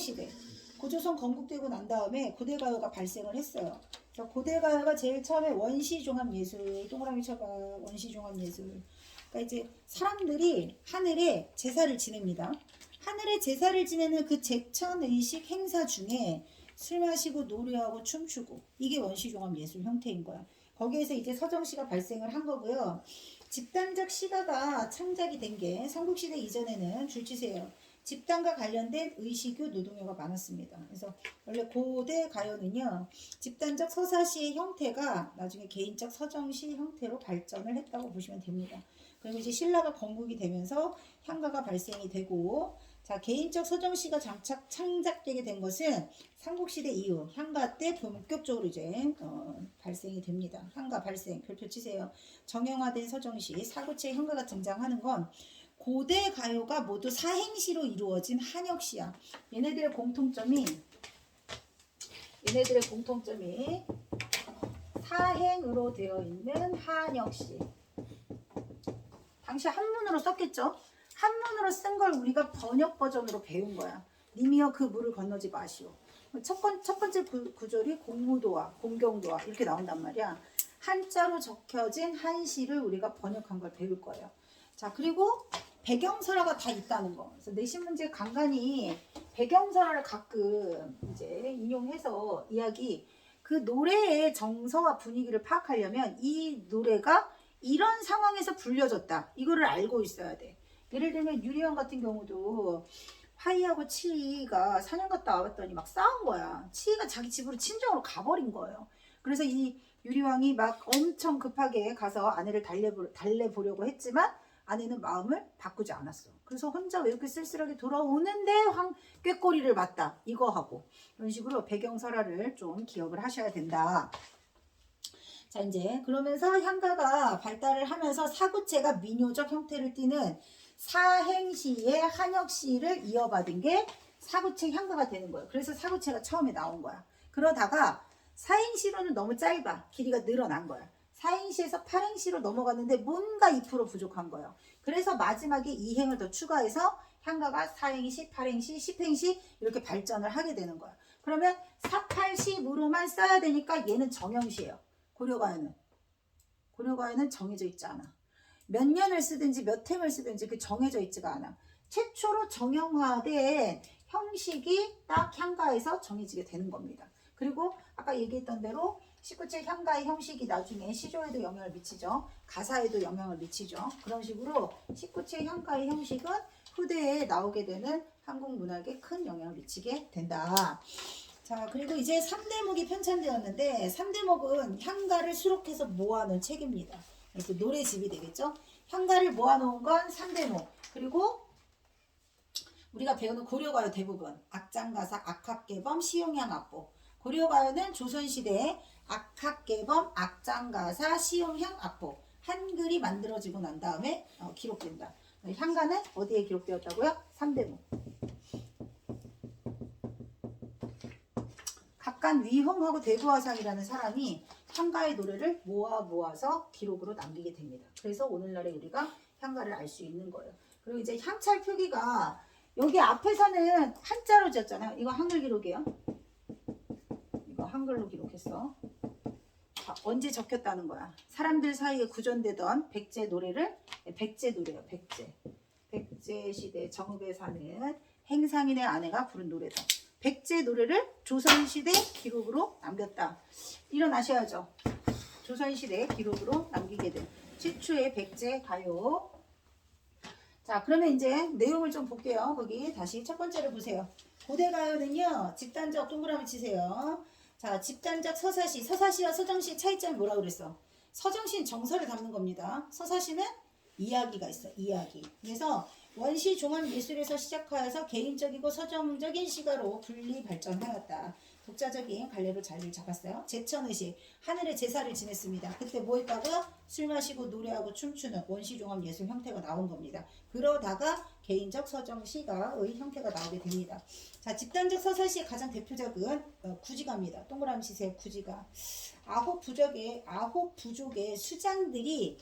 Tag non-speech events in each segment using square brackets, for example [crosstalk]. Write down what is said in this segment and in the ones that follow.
고려시대 고조선 건국되고 난 다음에 고대가요가 발생을 했어요. 그래서 고대가요가 제일 처음에 원시종합예술 동그라미 쳐봐 원시종합예술 그러니까 이제 사람들이 하늘에 제사를 지냅니다. 하늘에 제사를 지내는 그 제천의식 행사 중에 술 마시고 노래하고 춤추고 이게 원시종합예술 형태인 거야. 거기에서 이제 서정시가 발생을 한 거고요. 집단적 시가가 창작이 된 게 삼국시대 이전에는 줄치세요. 집단과 관련된 의식유 노동요가 많았습니다. 그래서 원래 고대 가요는요 집단적 서사시의 형태가 나중에 개인적 서정시 형태로 발전을 했다고 보시면 됩니다. 그리고 이제 신라가 건국이 되면서 향가가 발생이 되고 자 개인적 서정시가 장착 창작되게 된 것은 삼국시대 이후 향가 때 본격적으로 이제 어, 발생이 됩니다. 향가 발생 별표 치세요. 정형화된 서정시 사고체 향가가 등장하는 건 고대 가요가 모두 사행시로 이루어진 한역시야. 얘네들의 공통점이 얘네들의 공통점이 사행으로 되어 있는 한역시. 당시 한문으로 썼겠죠? 한문으로 쓴 걸 우리가 번역 버전으로 배운 거야. 님이여 그 물을 건너지 마시오. 첫, 번, 첫 번째 구, 구절이 공무도와 공경도와 이렇게 나온단 말이야. 한자로 적혀진 한시를 우리가 번역한 걸 배울 거예요. 자, 그리고 배경설화가 다 있다는 거. 그래서 내신 문제 간간히 배경설화를 가끔 이제 인용해서 이야기 그 노래의 정서와 분위기를 파악하려면 이 노래가 이런 상황에서 불려졌다. 이거를 알고 있어야 돼. 예를 들면 유리왕 같은 경우도 화이하고 치이가 사냥 갔다 왔더니 막 싸운 거야. 치이가 자기 집으로 친정으로 가버린 거예요. 그래서 이 유리왕이 막 엄청 급하게 가서 아내를 달래보, 달래보려고 했지만 아내는 마음을 바꾸지 않았어. 그래서 혼자 왜 이렇게 쓸쓸하게 돌아오는데 황 꾀꼬리를 맞다. 이거 하고 이런 식으로 배경설화를 좀 기억을 하셔야 된다. 자 이제 그러면서 향가가 발달을 하면서 사구체가 민요적 형태를 띠는 사행시의 한역시를 이어받은 게 사구체 향가가 되는 거예요. 그래서 사구체가 처음에 나온 거야. 그러다가 사행시로는 너무 짧아. 길이가 늘어난 거야. 사행시에서 팔행시로 넘어갔는데 뭔가 2% 부족한 거예요. 그래서 마지막에 2행을 더 추가해서 향가가 사행시, 팔행시, 십행시 이렇게 발전을 하게 되는 거야. 그러면 사팔시무로만 써야 되니까 얘는 정형시예요. 고려가요는. 고려가요는 정해져 있지 않아. 몇 년을 쓰든지 몇 행을 쓰든지 그 정해져 있지가 않아. 최초로 정형화된 형식이 딱 향가에서 정해지게 되는 겁니다. 그리고 아까 얘기했던 대로 19체 향가의 형식이 나중에 시조에도 영향을 미치죠. 가사에도 영향을 미치죠. 그런 식으로 19체 향가의 형식은 후대에 나오게 되는 한국 문학에 큰 영향을 미치게 된다. 자, 그리고 이제 3대목이 편찬되었는데 3대목은 향가를 수록해서 모아놓은 책입니다. 그래서 노래집이 되겠죠. 향가를 모아놓은 건 3대목. 그리고 우리가 배우는 고려가요 대부분 악장가사, 악합계범, 시용향 악보. 고려가요는 조선시대 악합계범, 악장가사, 시용향 악보. 한글이 만들어지고 난 다음에 어, 기록된다. 향가는 어디에 기록되었다고요? 3대목. 각간 위홍하고 대구화상이라는 사람이 향가의 노래를 모아 모아서 기록으로 남기게 됩니다. 그래서 오늘날에 우리가 향가를 알 수 있는 거예요. 그리고 이제 향찰 표기가 여기 앞에서는 한자로 지었잖아요. 이거 한글 기록이에요. 한글로 기록했어. 자, 언제 적혔다는 거야? 사람들 사이에 구전되던 백제 노래를 네, 백제 노래요. 백제. 백제 시대 정읍에 사는 행상인의 아내가 부른 노래다. 백제 노래를 조선시대 기록으로 남겼다. 일어나셔야죠. 조선시대 기록으로 남기게 된 최초의 백제 가요. 자, 그러면 이제 내용을 좀 볼게요. 거기 다시 첫 번째를 보세요. 고대 가요는요, 집단적 동그라미 치세요. 자, 집단적 서사시, 서사시와 서정시 차이점이 뭐라고 그랬어? 서정시는 정서를 담는 겁니다. 서사시는 이야기가 있어, 이야기. 그래서 원시 종합 예술에서 시작하여서 개인적이고 서정적인 시가로 분리 발전하였다. 독자적인 갈래로 자리를 잡았어요. 제천의식, 하늘의 제사를 지냈습니다. 그때 뭐 했다고? 술 마시고 노래하고 춤추는 원시 종합 예술 형태가 나온 겁니다. 그러다가 개인적 서정 시가의 형태가 나오게 됩니다. 자, 집단적 서사시의 가장 대표작은 어, 구지가입니다. 동그라미 치세요. 구지가. 아홉 부족의 아홉 부족의 수장들이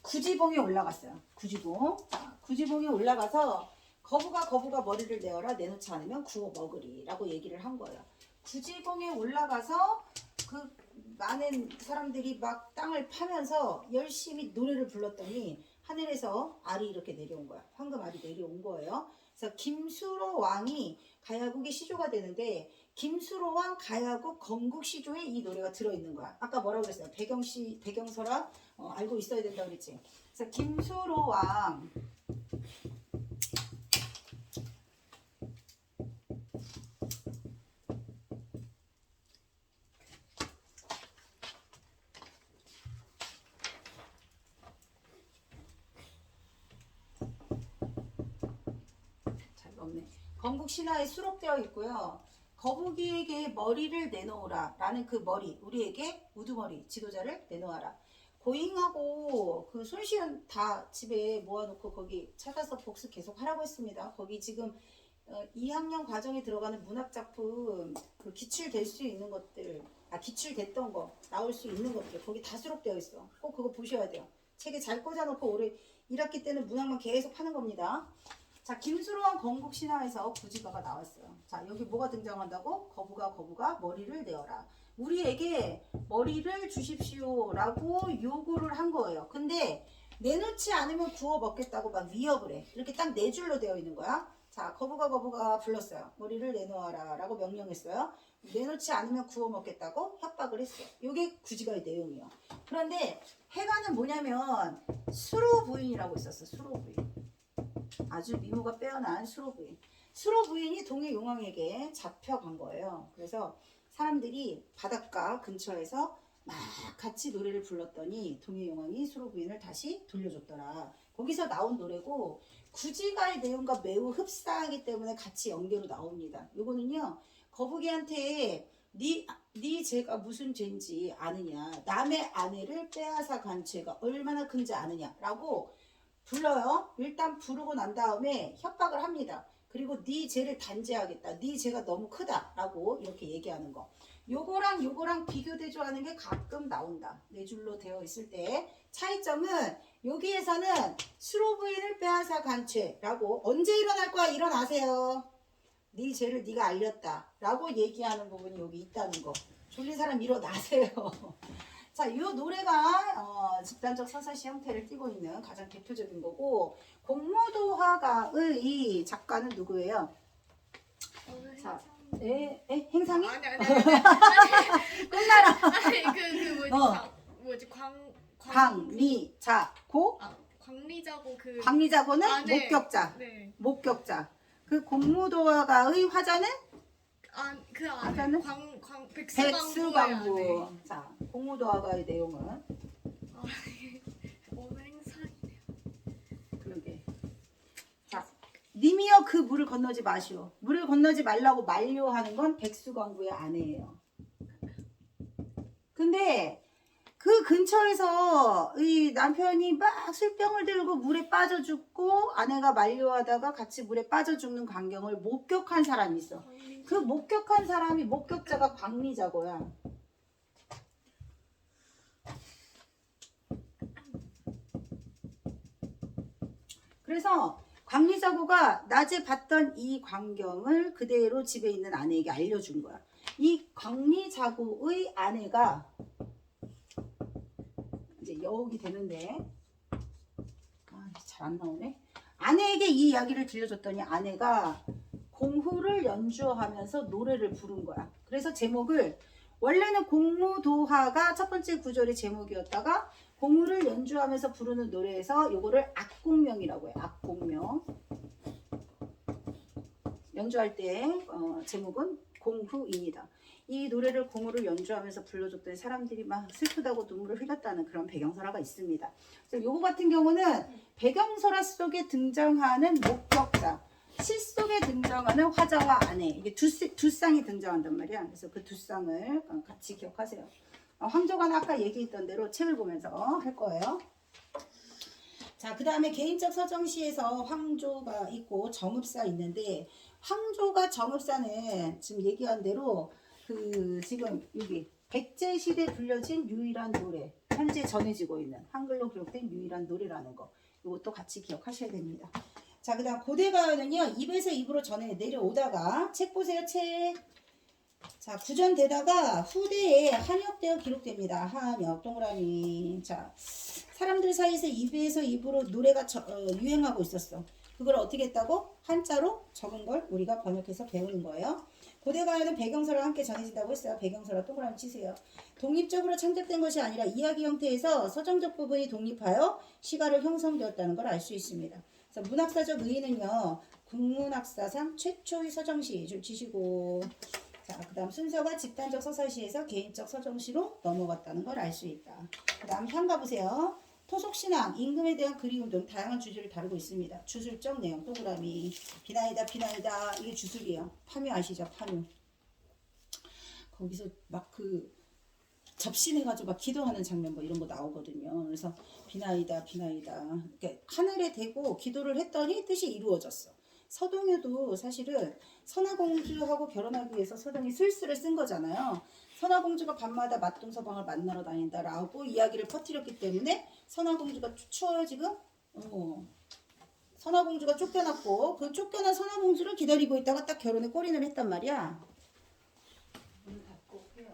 구지봉에 올라갔어요. 구지봉. 자, 구지봉에 올라가서 거부가 거부가 머리를 내어라 내놓지 않으면 구워 먹으리라고 얘기를 한 거예요. 구지봉에 올라가서 그 많은 사람들이 막 땅을 파면서 열심히 노래를 불렀더니 하늘에서 알이 이렇게 내려온 거야. 황금 알이 내려온 거예요. 그래서 김수로 왕이 가야국의 시조가 되는데 김수로 왕 가야국 건국 시조에 이 노래가 들어있는 거야. 아까 뭐라고 그랬어요? 배경시 배경서라 어, 알고 있어야 된다 그랬지. 그래서 김수로 왕 잘 없네. 건국 신화에 수록되어 있고요. 거북이에게 머리를 내놓으라. 라는 그 머리 우리에게 우두머리 지도자를 내놓아라. 고잉하고 그 손시현 다 집에 모아놓고 거기 찾아서 복습 계속 하라고 했습니다. 거기 지금 어, 2학년 과정에 들어가는 문학작품 그 기출될 수 있는 것들 아 기출됐던 거 나올 수 있는 것들 거기 다 수록되어 있어. 꼭 그거 보셔야 돼요. 책에 잘 꽂아놓고 올해 1학기 때는 문학만 계속 하는 겁니다 자, 김수로왕 건국 신화에서 구지가가 나왔어요. 자, 여기 뭐가 등장한다고? 거부가 거부가 머리를 내어라. 우리에게 머리를 주십시오라고 요구를 한 거예요. 근데 내놓지 않으면 구워 먹겠다고 막 위협을 해. 이렇게 딱 네 줄로 되어 있는 거야. 자, 거부가 거부가 불렀어요. 머리를 내놓아라라고 명령했어요. 내놓지 않으면 구워 먹겠다고 협박을 했어요. 이게 구지가의 내용이에요. 그런데 해가는 뭐냐면 수로 부인이라고 있었어. 수로 부인. 아주 미모가 빼어난 수로 부인. 수로 부인이 동해 용왕에게 잡혀간 거예요. 그래서 사람들이 바닷가 근처에서 막 같이 노래를 불렀더니 동해 용왕이 수로 부인을 다시 돌려줬더라. 거기서 나온 노래고 구지가의 내용과 매우 흡사하기 때문에 같이 연계로 나옵니다. 요거는요 거북이한테 네, 네 죄가 무슨 죄인지 아느냐 남의 아내를 빼앗아 간 죄가 얼마나 큰지 아느냐라고 불러요. 일단 부르고 난 다음에 협박을 합니다. 그리고 네 죄를 단죄하겠다. 네 죄가 너무 크다라고 이렇게 얘기하는 거. 요거랑 요거랑 비교 대조하는 게 가끔 나온다. 네 줄로 되어 있을 때 차이점은 여기에서는 수로 부인을 빼앗아 간 죄라고 언제 일어날 거야 일어나세요. 네 죄를 네가 알렸다라고 얘기하는 부분이 여기 있다는 거. 졸린 사람 일어나세요. [laughs] 자, 이 노래가 어, 집단적 서사시 형태를 띠고 있는 가장 대표적인 거고 공모도화가의 작가는 누구예요? 자. 에, 에 행상이? 아니 아니 [laughs] 아니. 끝나라. 아니 그그 뭐지? 어. 광, 뭐지? 광 광리자고 아, 광리자고 그 광리자고는 아, 네. 목격자. 네. 목격자. 그 공모도화가의 화자는 아, 그 아까는? 안에 광, 광 백수광부. 백수광부. 자, 공모도화가의 내용은 아, 오늘 행사이네요. 그러게. 자, 님이여 그 물을 건너지 마시오. 물을 건너지 말라고 만료하는 건 백수광부의 아내예요. 근데 그 근처에서 이 남편이 막 술병을 들고 물에 빠져 죽고 아내가 만료하다가 같이 물에 빠져 죽는 광경을 목격한 사람이 있어. 그 목격한 사람이 목격자가 광리자고야. 그래서 광리자고가 낮에 봤던 이 광경을 그대로 집에 있는 아내에게 알려준 거야. 이 광리자고의 아내가 이제 여욱이 되는데 아, 잘 안 나오네. 아내에게 이 이야기를 들려줬더니 아내가 공후를 연주하면서 노래를 부른 거야. 그래서 제목을 원래는 공무도하가 첫 번째 구절의 제목이었다가 공후를 연주하면서 부르는 노래에서 요거를 악공명이라고 해요. 악공명. 연주할 때 어, 제목은 공후입니다. 이 노래를 공후를 연주하면서 불러줬더니 사람들이 막 슬프다고 눈물을 흘렸다는 그런 배경설화가 있습니다. 요거 같은 경우는 배경설화 속에 등장하는 목격자, 시 속에 등장하는 화자와 아내 이게 두, 시- 두 쌍이 등장한단 말이야. 그래서 그 두 쌍을 어, 같이 기억하세요. 어, 황조관 아까 얘기했던 대로 책을 보면서 할 거예요. 자, 그 다음에 개인적 서정시에서 황조가 있고 정읍사 있는데 황조가 정읍사는 지금 얘기한 대로 그 지금 여기 백제 시대 불려진 유일한 노래 현재 전해지고 있는 한글로 기록된 유일한 노래라는 거 이것도 같이 기억하셔야 됩니다. 자 자, 그 다음 고대가요는요, 입에서 입으로 전해 내려오다가, 책 보세요, 책. 자, 구전되다가 후대에 한역되어 기록됩니다. 한역, 동그라미. 자, 사람들 사이에서 입에서 입으로 노래가 저- 어, 유행하고 있었어. 그걸 어떻게 했다고? 한자로 적은 걸 우리가 번역해서 배우는 거예요. 고대 가요는 배경서랑 함께 전해진다고 했어요. 배경서라 동그라미 치세요. 독립적으로 창작된 것이 아니라 이야기 형태에서 서정적 부분이 독립하여 시가로 형성되었다는 걸 알 수 있습니다. 그래서 문학사적 의의는요. 국문학사상 최초의 서정시를 지시고 자, 그 다음 순서가 집단적 서사시에서 개인적 서정시로 넘어갔다는 걸 알 수 있다. 그 다음 향가 보세요. 토속신앙, 임금에 대한 그리움 등 다양한 주제를 다루고 있습니다. 주술적 내용, 동그라미, 비나이다, 비나이다, 이게 주술이에요. 파묘 아시죠? 파묘. 거기서 막 그 접신해가지고 막 기도하는 장면 뭐 이런 거 나오거든요. 그래서 비나이다, 비나이다. 그러니까 하늘에 대고 기도를 했더니 뜻이 이루어졌어. 서동요도 사실은 선화공주하고 결혼하기 위해서 서동이 술수를 쓴 거잖아요. 선화공주가 밤마다 맞동서방을 만나러 다닌다라고 이야기를 퍼뜨렸기 때문에 선화공주가 추- 추워요 지금? 어. 선화공주가 쫓겨났고 그 쫓겨난 선화공주를 기다리고 있다가 딱 결혼에 꼬리를 했단 말이야. 문 닫고 올게요.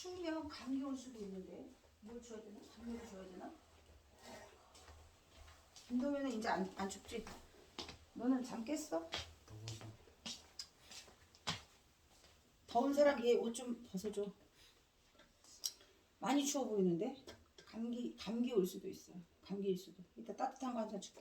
추우면 감기 올 수도 있는데 뭘 줘야 되나? 감기를 줘야 되나? 운동회는 이제 안, 안 춥지? 너는 잠 깼어? 더운 사람 얘 옷 좀 벗어줘. 많이 추워 보이는데 감기 감기 올 수도 있어. 감기일 수도. 이따 따뜻한 거 한 잔 줄게.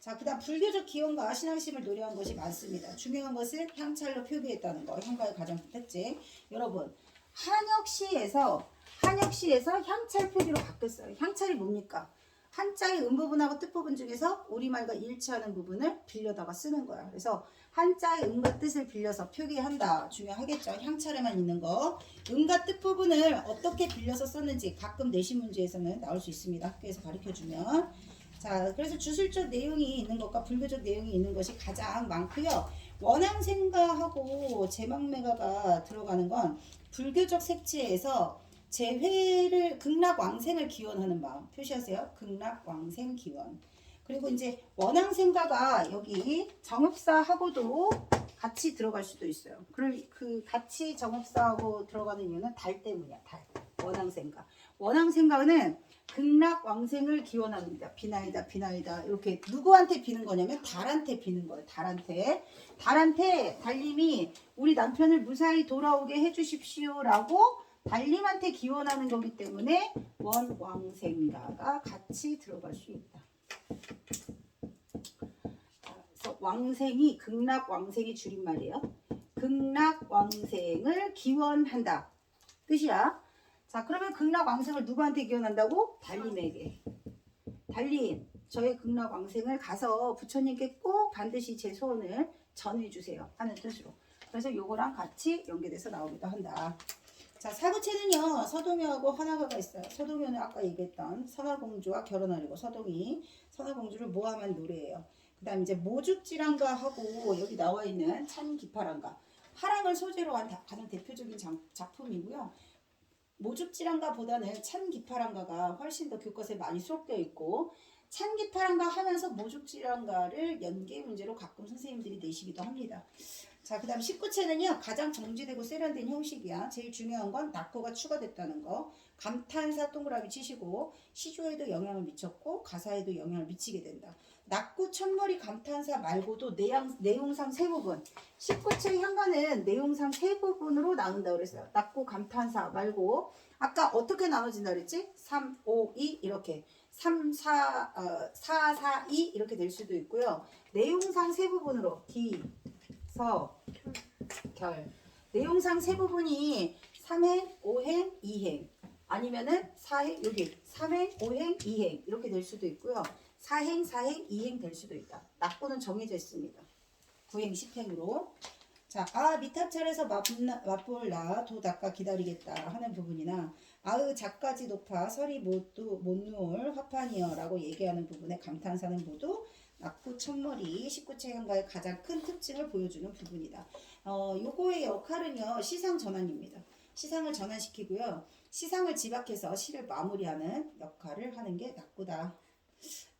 자, 그 다음 불교적 기원과 신앙심을 노래한 것이 많습니다. 중요한 것은 향찰로 표기했다는 거. 향가의 가장 큰 특징. 여러분, 한역시에서 한역시에서 향찰 표기로 바뀌었어요. 향찰이 뭡니까? 한자의 음부분하고 뜻부분 중에서 우리말과 일치하는 부분을 빌려다가 쓰는 거야. 그래서 한자의 음과 뜻을 빌려서 표기한다. 중요하겠죠. 향찰에만 있는 거. 음과 뜻 부분을 어떻게 빌려서 썼는지 가끔 내신 문제에서는 나올 수 있습니다. 학교에서 가르쳐 주면. 자, 그래서 주술적 내용이 있는 것과 불교적 내용이 있는 것이 가장 많고요. 원앙 생가하고 제망매가가 들어가는 건 불교적 색채에서 재회를 극락 왕생을 기원하는 마음 표시하세요. 극락 왕생 기원. 그리고 이제 원앙 생가가 여기 정읍사하고도 같이 들어갈 수도 있어요. 그, 그 같이 정읍사하고 들어가는 이유는 달 때문이야. 달. 원앙 생가. 원앙 생가는 극락 왕생을 기원합니다. 비나이다, 비나이다. 이렇게 누구한테 비는 거냐면 달한테 비는 거예요. 달한테. 달한테 달님이 우리 남편을 무사히 돌아오게 해주십시오라고 달님한테 기원하는 거기 때문에 원왕생가가 같이 들어갈 수 있다. 그래서 왕생이 극락 왕생의 줄임말이에요. 극락 왕생을 기원한다. 뜻이야. 자, 그러면 극락왕생을 누구한테 기원한다고? 달님에게. 달님, 저의 극락왕생을 가서 부처님께 꼭 반드시 제 소원을 전해주세요. 하는 뜻으로. 그래서 요거랑 같이 연계돼서 나오기도 한다. 자, 사구체는요, 서동요하고 한화가가 있어요. 서동요는 아까 얘기했던 선화공주와 결혼하려고 서동이 선화공주를 모함한 노래예요. 그 다음 이제 모죽지랑가 하고 여기 나와 있는 찬기파랑가. 하랑을 소재로 한 다- 가장 대표적인 장- 작품이고요. 모죽지랑가보다는 찬기파랑가가 훨씬 더 교과서에 많이 수록되어 있고 찬기파랑가 하면서 모죽지랑가를 연계 문제로 가끔 선생님들이 내시기도 합니다. 자, 그 다음 19채는요, 가장 정지되고 세련된 형식이야. 제일 중요한 건 낙고가 추가됐다는 거. 감탄사 동그라미 치시고, 시조에도 영향을 미쳤고, 가사에도 영향을 미치게 된다. 낙고 첫머리 감탄사 말고도 내용, 내용상 세 부분. 19채 향가는 내용상 세 부분으로 나눈다고 그랬어요. 낙고 감탄사 말고, 아까 어떻게 나눠진다 그랬지? 3, 5, 2 이렇게. 3, 4, 어, 4, 4, 2 이렇게 될 수도 있고요. 내용상 세 부분으로 D, 서, 결. 내용상 세 부분이 3행, 5행, 2행. 아니면은 4행, 여기 3행, 5행, 2행. 이렇게 될 수도 있고요. 4행, 4행, 2행 될 수도 있다. 낙고는 정해져 있습니다. 9행, 10행으로. 자, 아, 미탑찰에서 맛나, 맛볼라, 도 닦아 기다리겠다 하는 부분이나, 아으, 작가지 높아, 설이 못두, 못 누울, 화판이여라고 얘기하는 부분의 감탄사는 모두 낙구 첫머리 19채 향가의 가장 큰 특징을 보여주는 부분이다. 어, 요거의 역할은요, 시상 전환입니다. 시상을 전환시키고요. 시상을 지박해서 시를 마무리하는 역할을 하는 게 낙구다.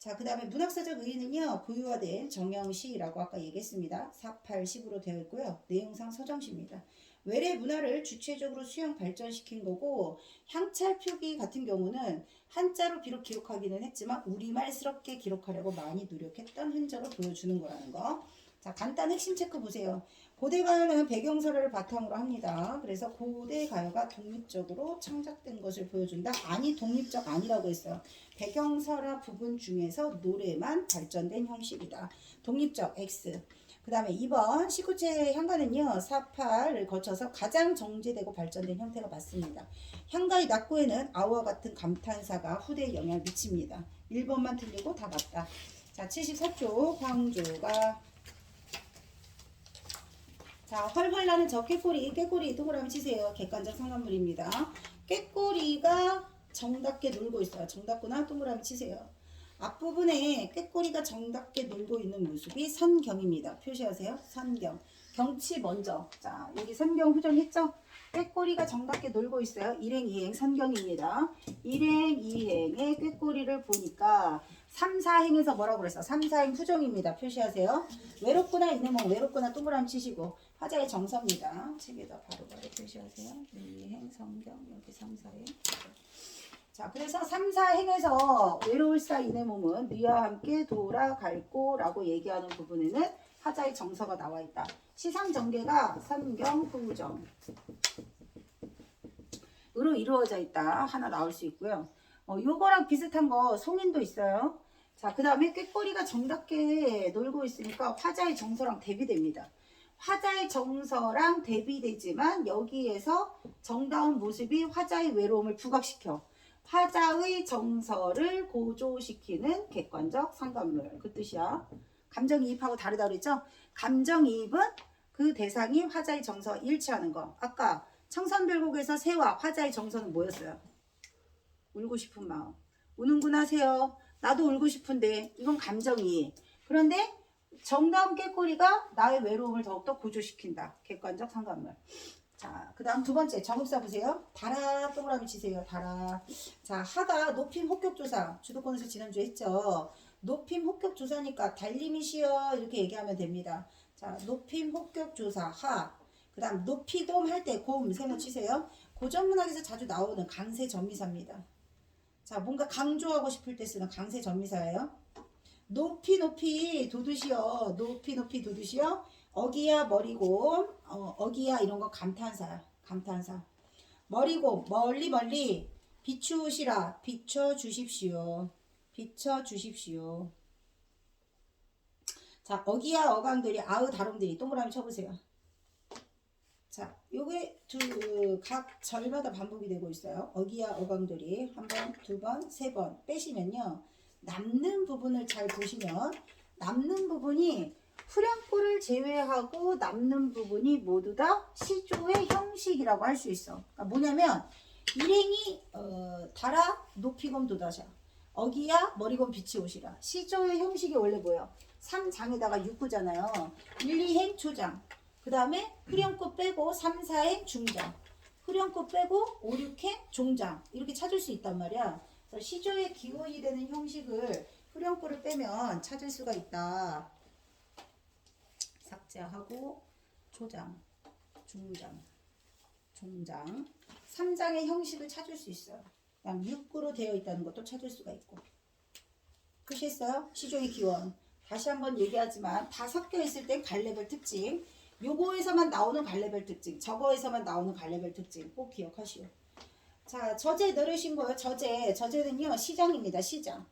자, 그 다음에 문학사적 의의는요, 부유화된 정형시라고 아까 얘기했습니다. 4810으로 되어 있고요. 내용상 서정시입니다. 외래 문화를 주체적으로 수용 발전시킨 거고, 향찰 표기 같은 경우는 한자로 비록 기록하기는 했지만 우리말스럽게 기록하려고 많이 노력했던 흔적을 보여주는 거라는 거. 자, 간단 핵심 체크 보세요. 고대 가요는 배경설을 바탕으로 합니다. 그래서 고대 가요가 독립적으로 창작된 것을 보여준다. 아니 독립적 아니라고 했어요. 배경설화 부분 중에서 노래만 발전된 형식이다. 독립적 X. 그 다음에 2번 19체 향가는요 48을 거쳐서 가장 정제되고 발전된 형태가 맞습니다. 향가의 낙고에는 아우와 같은 감탄사가 후대에 영향을 미칩니다. 1번만 틀리고 다 맞다. 자 74쪽 황조가 자, 활활 나는 저 깨꼬리, 깨꼬리 동그라미 치세요. 객관적 상관물입니다. 깨꼬리가 정답게 놀고 있어요. 정답구나 동그라미 치세요. 앞부분에 깨꼬리가 정답게 놀고 있는 모습이 선경입니다. 표시하세요. 선경. 경치 먼저. 자, 여기 선경 후정했죠? 꾀꼬리가 정답게 놀고 있어요. 일행, 이행, 선경입니다. 일행, 이행의 꾀꼬리를 보니까 3, 4행에서 뭐라고 그랬어? 3, 4행 후정입니다. 표시하세요. 외롭구나 뭐 외롭구나 동그라미 치시고 화자의 정서입니다. 책에다 바로바로 표시하세요. 이행, 성경, 여기 3, 4행. 자, 그래서 3, 4행에서 외로울사 이내 몸은 니와 함께 돌아갈 거라고 얘기하는 부분에는 화자의 정서가 나와 있다. 시상 전개가 선경 후정. 으로 이루어져 있다. 하나 나올 수 있고요. 어, 요거랑 비슷한 거 송인도 있어요. 자, 그 다음에 꾀꼬리가 정답게 놀고 있으니까 화자의 정서랑 대비됩니다. 화자의 정서랑 대비되지만 여기에서 정다운 모습이 화자의 외로움을 부각시켜 화자의 정서를 고조시키는 객관적 상관물 그 뜻이야. 감정이입하고 다르다 그랬죠? 감정이입은 그 대상이 화자의 정서와 일치하는 거. 아까 청산별곡에서 새와 화자의 정서는 뭐였어요? 울고 싶은 마음. 우는구나 새요. 나도 울고 싶은데 이건 감정이입. 그런데 정다운 깨꼬리가 나의 외로움을 더욱더 고조시킨다. 객관적 상관물. 자, 그 다음 두 번째 정읍사 보세요. 달아 동그라미 치세요. 달아. 자, 하가 높임 혹격조사. 주도권에서 지난주에 했죠. 높임 혹격조사니까 달림이시여 이렇게 얘기하면 됩니다. 자, 높임 혹격조사 하. 그 다음 높이곰 할때 곰 세모 치세요. 고전문학에서 자주 나오는 강세 전미사입니다. 자, 뭔가 강조하고 싶을 때 쓰는 강세 전미사예요. 높이 높이 도두시여 높이 높이 도두시여 어기야 머리고 어, 어기야 이런 거 감탄사야 감탄사. 머리고 멀리 멀리 비추시라 비춰 주십시오. 비춰 주십시오. 자 어기야 어강들이 아으 다롱들이 동그라미 쳐보세요 자 요게 두 각 절마다 반복이 되고 있어요 어기야 어강들이 한 번 두 번 세 번 빼시면요 남는 부분을 잘 보시면 남는 부분이 후렴구를 제외하고 남는 부분이 모두 다 시조의 형식이라고 할 수 있어. 그러니까 뭐냐면 일행이 어, 달아 높이검 도다샤 어기야 머리검 빛이 오시라 시조의 형식이 원래 뭐예요? 3장에다가 6구잖아요. 1, 2행 초장 그 다음에 후렴구 빼고 3, 4행 중장 후렴구 빼고 5, 6행 종장 이렇게 찾을 수 있단 말이야. 그래서 시조의 기원이 되는 형식을 후렴구를 빼면 찾을 수가 있다. 삭제하고 초장, 중장, 종장, 3장의 형식을 찾을 수 있어요. 그냥 6구로 되어 있다는 것도 찾을 수가 있고. 표시했어요? 시조의 기원. 다시 한번 얘기하지만 다 섞여 있을 땐 갈래별 특징. 요거에서만 나오는 갈래별 특징, 저거에서만 나오는 갈래별 특징 꼭 기억하시오. 자, 저제 들으신 거예요. 저제. 저제는요, 시장입니다. 시장.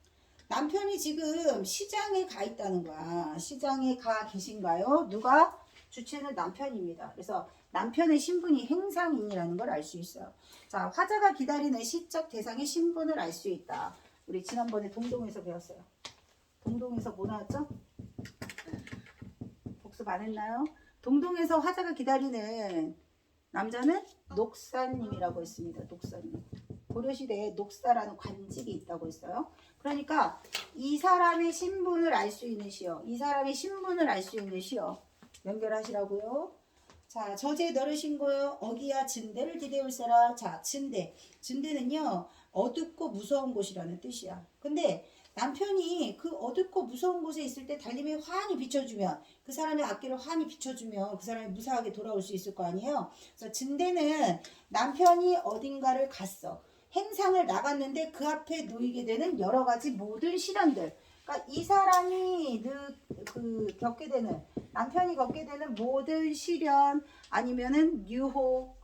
남편이 지금 시장에 가 있다는 거야. 시장에 가 계신가요? 누가? 주체는 남편입니다. 그래서 남편의 신분이 행상인이라는 걸 알 수 있어요. 자, 화자가 기다리는 시적 대상의 신분을 알 수 있다. 우리 지난번에 동동에서 배웠어요. 동동에서 뭐 나왔죠? 복습 안 했나요? 동동에서 화자가 기다리는 남자는 녹사님이라고 했습니다. 녹사님. 고려시대에 녹사라는 관직이 있다고 했어요. 그러니까 이 사람의 신분을 알 수 있는 시어, 이 사람의 신분을 알 수 있는 시어 연결하시라고요. 자, 저제 너를 신고요. 어기야 진대를 디대울세라. 자, 진대. 진대는요, 어둡고 무서운 곳이라는 뜻이야. 근데 남편이 그 어둡고 무서운 곳에 있을 때 달님이 환히 비춰주면 그 사람의 앞길을 환히 비춰주면 그 사람이 무사하게 돌아올 수 있을 거 아니에요. 그래서 진대는 남편이 어딘가를 갔어. 행상을 나갔는데 그 앞에 놓이게 되는 여러 가지 모든 시련들. 그러니까 이 사람이 느, 그 겪게 되는 남편이 겪게 되는 모든 시련 아니면은 유혹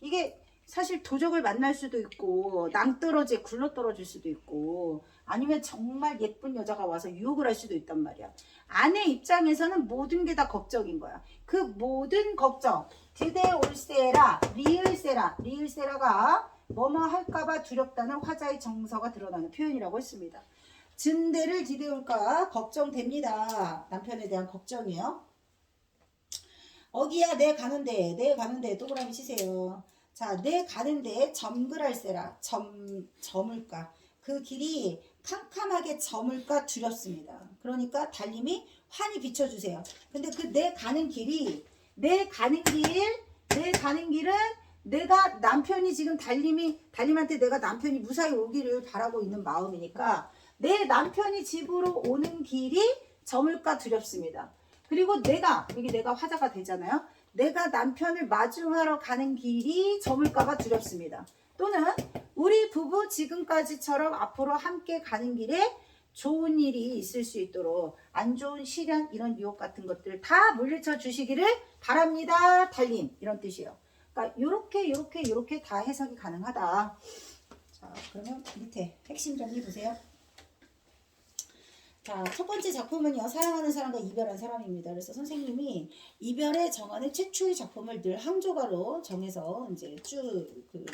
이게 사실 도적을 만날 수도 있고 낭떠러지에 굴러떨어질 수도 있고 아니면 정말 예쁜 여자가 와서 유혹을 할 수도 있단 말이야. 아내 입장에서는 모든 게 다 걱정인 거야. 그 모든 걱정 드대 올세라 리을세라 리을세라가 뭐뭐 할까봐 두렵다는 화자의 정서가 드러나는 표현이라고 했습니다. 증대를 디대올까 걱정됩니다. 남편에 대한 걱정이요. 어기야 내 가는데 내 가는데 동그라미 치세요. 자, 내 가는데 점글할세라 점 점을까 그 길이 캄캄하게 점을까 두렵습니다. 그러니까 달님이 환히 비춰주세요. 근데 그 내 가는 길이 내 가는 길, 내 가는 길은 내가 남편이 지금 달님이 달님한테 내가 남편이 무사히 오기를 바라고 있는 마음이니까 내 남편이 집으로 오는 길이 저물까 두렵습니다. 그리고 내가 여기 내가 화자가 되잖아요. 내가 남편을 마중하러 가는 길이 저물까봐 두렵습니다. 또는 우리 부부 지금까지처럼 앞으로 함께 가는 길에 좋은 일이 있을 수 있도록 안 좋은 시련 이런 유혹 같은 것들 다 물리쳐 주시기를 바랍니다. 달님 이런 뜻이에요. 그러니까 요렇게 요렇게 요렇게 다 해석이 가능하다. 자 그러면 밑에 핵심 정리 보세요. 자, 첫 번째 작품은요, 사랑하는 사람과 이별한 사람입니다. 그래서 선생님이 이별에 정하는 최초의 작품을 늘 항조가로 정해서 이제 쭉그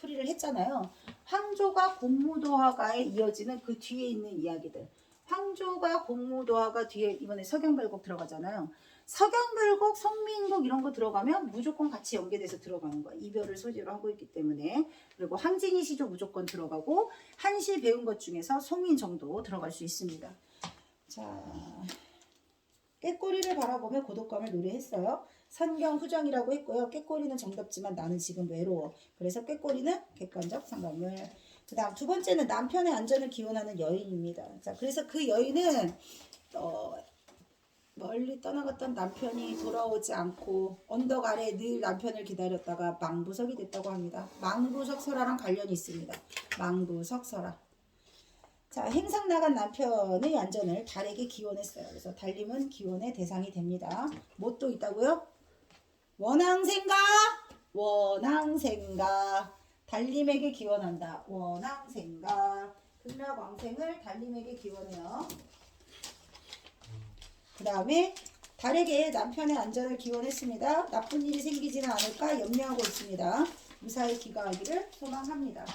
풀이를 했잖아요. 황조가 공무도화가에 이어지는 그 뒤에 있는 이야기들. 황조가 공무도화가 뒤에 이번에 서경별곡 들어가잖아요. 서경별곡, 성민곡 이런 거 들어가면 무조건 같이 연계돼서 들어가는 거야. 이별을 소재로 하고 있기 때문에. 그리고 항진이 시조 무조건 들어가고 한시 배운 것 중에서 송인 정도 들어갈 수 있습니다. 자, 깨꼬리를 바라보며 고독감을 노래했어요. 선경 후정이라고 했고요. 깨꼬리는 정답지만 나는 지금 외로워. 그래서 깨꼬리는 객관적 상관물. 그 다음 두 번째는 남편의 안전을 기원하는 여인입니다. 자, 그래서 그 여인은 어, 멀리 떠나갔던 남편이 돌아오지 않고 언덕 아래 늘 남편을 기다렸다가 망부석이 됐다고 합니다. 망부석 설화랑 관련이 있습니다. 망부석 설화. 자, 행상 나간 남편의 안전을 달에게 기원했어요. 그래서 달님은 기원의 대상이 됩니다. 뭐 또 있다고요? 원앙생가, 원앙생가, 달님에게 기원한다. 원앙생가, 극락왕생을 달님에게 기원해요. 그 다음에 달에게 남편의 안전을 기원했습니다. 나쁜 일이 생기지는 않을까 염려하고 있습니다. 무사히 귀가하기를 소망합니다.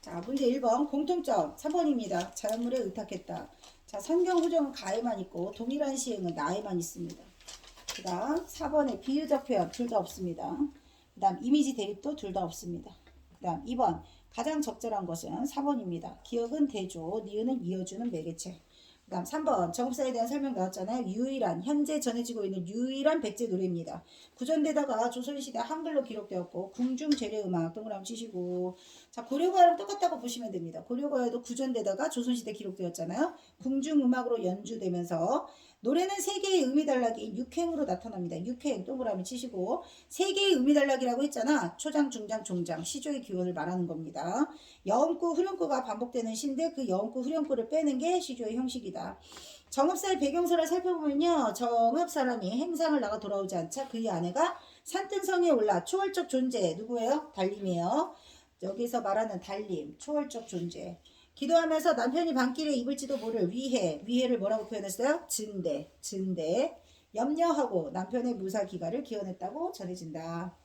자, 문제 1번 공통점 3번입니다. 자연물에 의탁했다. 자, 선경 후정은 가에만 있고 동일한 시행은 나에만 있습니다. 그 다음 4번에 비유적 표현 둘 다 없습니다. 그 다음 이미지 대립도 둘 다 없습니다. 그 다음 2번 가장 적절한 것은 4번입니다. 기억은 대조, 니은은 이어주는 매개체. 그 다음 3번 정읍사에 대한 설명 나왔잖아요. 유일한 현재 전해지고 있는 유일한 백제 노래입니다. 구전되다가 조선시대 한글로 기록되었고 궁중 재래음악 동그라미 치시고 자 고려가랑 똑같다고 보시면 됩니다. 고려가에도 구전되다가 조선시대 기록되었잖아요. 궁중음악으로 연주되면서 노래는 세 개의 음이달락이 육행으로 나타납니다. 육행 동그라미 치시고 세 개의 음이달락이라고 했잖아. 초장, 중장, 종장 시조의 기원을 말하는 겁니다. 여음구, 후렴구가 반복되는 시인데 그 여음구, 후렴구를 빼는 게 시조의 형식이다. 정읍사의 배경설을 살펴보면요. 정읍 사람이 행상을 나가 돌아오지 않자 그의 아내가 산등성에 올라 초월적 존재 누구예요? 달님이에요. 여기서 말하는 달님, 초월적 존재. 기도하면서 남편이 밤길에 입을지도 모를 위해, 위해를 뭐라고 표현했어요? 진대, 진대. 염려하고 남편의 무사 기가를 기원했다고 전해진다.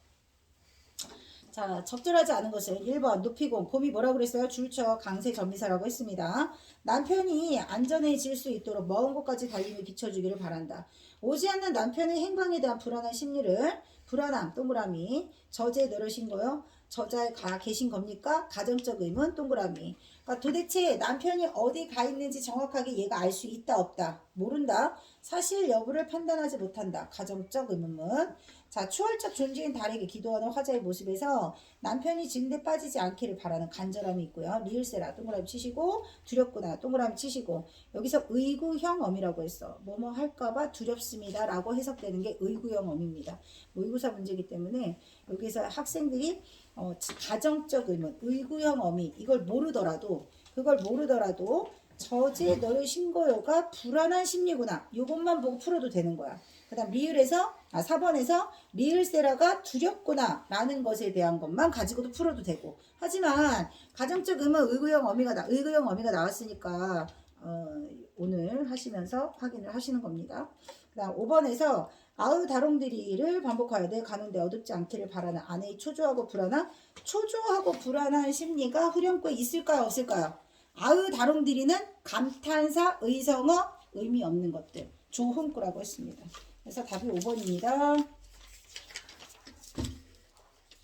자, 적절하지 않은 것은 1번 높이공, 곰이 뭐라고 그랬어요? 줄쳐 강세 전미사라고 했습니다. 남편이 안전해질 수 있도록 먼 곳까지 달림을 비춰주기를 바란다. 오지 않는 남편의 행방에 대한 불안한 심리를 불안함, 동그라미, 저제 늘으신 거요. 저자에 가 계신 겁니까? 가정적 의문 동그라미. 그러니까 도대체 남편이 어디 가 있는지 정확하게 얘가 알 수 있다 없다 모른다. 사실 여부를 판단하지 못한다. 가정적 의문문. 자, 추월적 존재인 달에게 기도하는 화자의 모습에서 남편이 증대 빠지지 않기를 바라는 간절함이 있고요. 리을세라 동그라미 치시고 두렵구나 동그라미 치시고 여기서 의구형 어미라고 했어. 뭐뭐 할까봐 두렵습니다 라고 해석되는 게 의구형 어미입니다. 모의고사 문제이기 때문에 여기서 학생들이 어, 가정적 의문, 의구형 어미 이걸 모르더라도 그걸 모르더라도 저제 너의 신고요가 불안한 심리구나. 이것만 보고 풀어도 되는 거야. 그 다음 리을에서 아 4번에서 리을세라가 두렵구나 라는 것에 대한 것만 가지고도 풀어도 되고 하지만 가정적 의문 의구형 어미가 나 의구형 어미가 나왔으니까 어, 오늘 하시면서 확인을 하시는 겁니다. 그 다음 5번에서 아우 다롱들이를 반복하여 내 가는데 어둡지 않기를 바라는 아내의 초조하고 불안한 초조하고 불안한 심리가 후렴구에 있을까요 없을까요? 아우 다롱들이는 감탄사 의성어 의미 없는 것들 조흥구라고 했습니다. 그래서 답이 5번입니다.